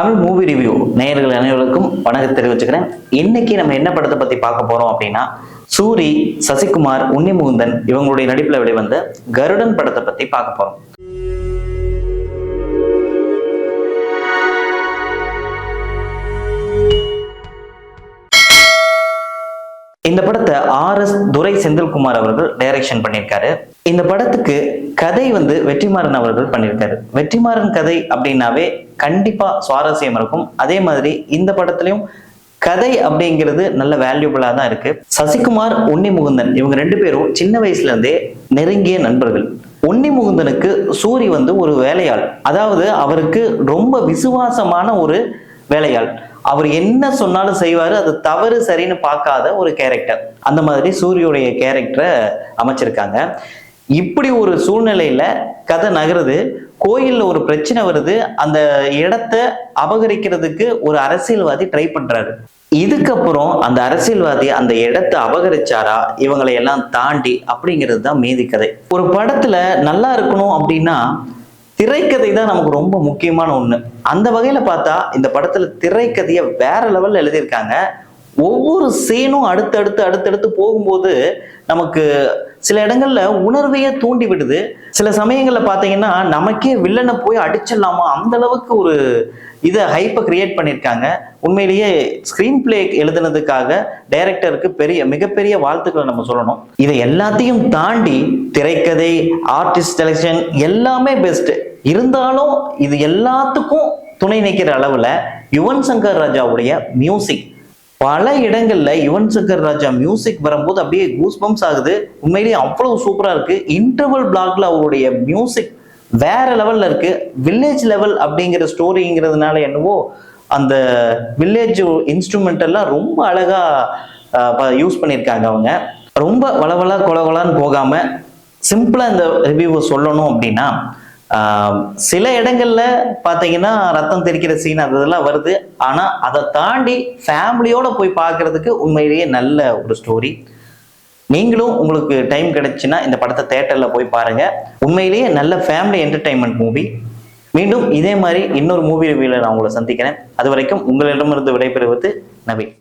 Tamil movie review நேயர்கள் அனைவருக்கும் வணக்கம் தெரிவிச்சுக்கிறேன். இன்னைக்கு நம்ம என்ன படத்தை பத்தி பார்க்க போறோம் அப்படின்னா சூரி சசிகுமார் உன்னிமுகுந்தன் இவங்களுடைய நடிப்புல வெளிவந்த கருடன் படத்தை பத்தி பார்க்க போறோம். இந்த படத்தை ஆர் எஸ் துரை செந்தில்குமார் அவர்கள் டைரக்ஷன் பண்ணியிருக்காரு. இந்த படத்துக்கு கதை வந்து வெற்றிமாறன் அவர்கள் பண்ணியிருக்காரு. வெற்றிமாறன் கதை அப்படின்னாவே கண்டிப்பாக சுவாரஸ்யம் இருக்கும். அதே மாதிரி இந்த படத்துலையும் கதை அப்படிங்கிறது நல்ல வேல்யூபிளாக தான் இருக்கு. சசிகுமார் உன்னி முகுந்தன் இவங்க ரெண்டு பேரும் சின்ன வயசுலேருந்தே நெருங்கிய நண்பர்கள். உன்னி முகுந்தனுக்கு சூரி வந்து ஒரு வேலையாள். அதாவது அவருக்கு ரொம்ப விசுவாசமான ஒரு வேலையாள். அவர் என்ன சொன்னாலும் செய்வார் அது தவறு சரின்னு பார்க்காத ஒரு கேரக்டர் அந்த மாதிரி சூரியுடைய கேரக்டரை அமைச்சிருக்காங்க. இப்படி ஒரு சூழ்நிலையில கதை நகருது. கோயில்ல ஒரு பிரச்சனை வருது அந்த இடத்த அபகரிக்கிறதுக்கு ஒரு அரசியல்வாதி ட்ரை பண்றாரு. இதுக்கப்புறம் அந்த அரசியல்வாதி அந்த இடத்தை அபகரிச்சாரா? இவங்களை எல்லாம் தாண்டி அப்படிங்கிறது தான் மீதி கதை. ஒரு படத்துல நல்லா இருக்கணும் அப்படின்னா திரைக்கதை தான் நமக்கு ரொம்ப முக்கியமான ஒண்ணு. அந்த வகையில பார்த்தா இந்த படத்துல திரைக்கதையை வேற லெவல்ல எழுதியிருக்காங்க. ஒவ்வொரு சீனும் அடுத்தடுத்து அடுத்தடுத்து போகும்போது நமக்கு சில இடங்கள்ல உணர்வையே தூண்டி விடுது. சில சமயங்கள்ல பாத்தீங்கன்னா நமக்கே வில்லனை போய் அடிச்சிடலாமா? அந்த அளவுக்கு ஒரு இதை ஹைப்பை கிரியேட் பண்ணியிருக்காங்க. உண்மையிலேயே ஸ்கிரீன் பிளே எழுதுனதுக்காக டைரக்டருக்கு பெரிய மிகப்பெரிய வாழ்த்துக்களை நம்ம சொல்லணும். இதை எல்லாத்தையும் தாண்டி திரைக்கதை ஆர்டிஸ்ட் செலெக்ஷன் எல்லாமே பெஸ்ட் இருந்தாலும் இது எல்லாத்துக்கும் துணை நிற்கிற அளவுல யுவன் சங்கர் ராஜாவுடைய மியூசிக் பல இடங்கள்ல யுவன் சங்கர் ராஜா மியூசிக் வரும்போது அப்படியே கூஸ் பம்ப்ஸ் ஆகுது. உண்மையிலேயே அவ்வளவு சூப்பரா இருக்கு. இன்டர்வல் பிளாக்ல அவருடைய மியூசிக் வேற லெவல்ல இருக்கு. வில்லேஜ் லெவல் அப்படிங்கிற ஸ்டோரிங்கிறதுனால என்னவோ அந்த வில்லேஜ் இன்ஸ்ட்ருமெண்ட் எல்லாம் ரொம்ப அழகா யூஸ் பண்ணியிருக்காங்க அவங்க. ரொம்ப வளவலா கொலகொலான்னு போகாம சிம்பிளா இந்த ரிவ்யூவை சொல்லணும் அப்படின்னா சில இடங்கள்ல பாத்தீங்கன்னா ரத்தம் தெரிக்கிற சீன் அது இதெல்லாம் வருது. ஆனா அதை தாண்டி ஃபேமிலியோட போய் பார்க்கறதுக்கு உண்மையிலேயே நல்ல ஒரு ஸ்டோரி நீங்களும் உங்களுக்கு டைம் கிடைச்சுன்னா இந்த படத்தை தேட்டர்ல போய் பாருங்க. உண்மையிலேயே நல்ல ஃபேமிலி என்டர்டைன்மெண்ட் மூவி மீண்டும் இதே மாதிரி இன்னொரு மூவி ரிவ்யூல நான் உங்களை சந்திக்கிறேன். அது வரைக்கும் உங்களிடமிருந்து விடைபெறுவது நவீன்.